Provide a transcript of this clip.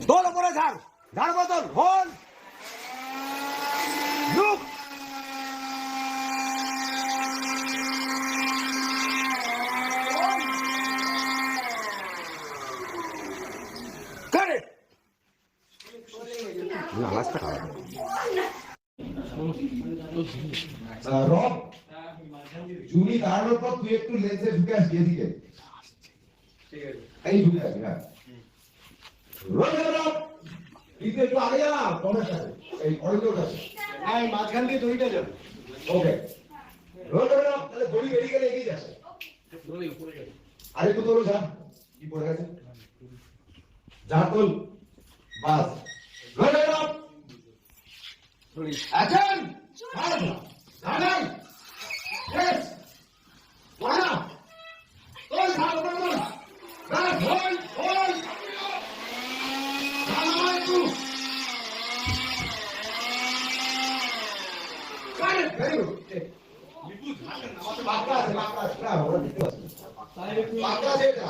দোল ওপরে ঝাড় ঝাড় বদল হোল রব, জুনি কারোর পর তুই একটু লেন্সে ঢুকে আসবি এদিকে এই ঢুকে হ্যাঁ রোল ক্যামেরা তুই তো একটু আগে যা না সাথে। এই অরিন্দর কাছে। হ্যাঁ মাঝখান দিয়ে দড়িটা যাবে ওকে। তাহলে দড়ি বেরিয়ে গেলে এগিয়ে যাচ্ছে। আরে একটু তোলো যা। কি পড়ে গেছে? যা তোল বাস। দাঁড়ান Very good. বাঁকা আছে, বাঁকা আছে। বাঁকা আছে এটা।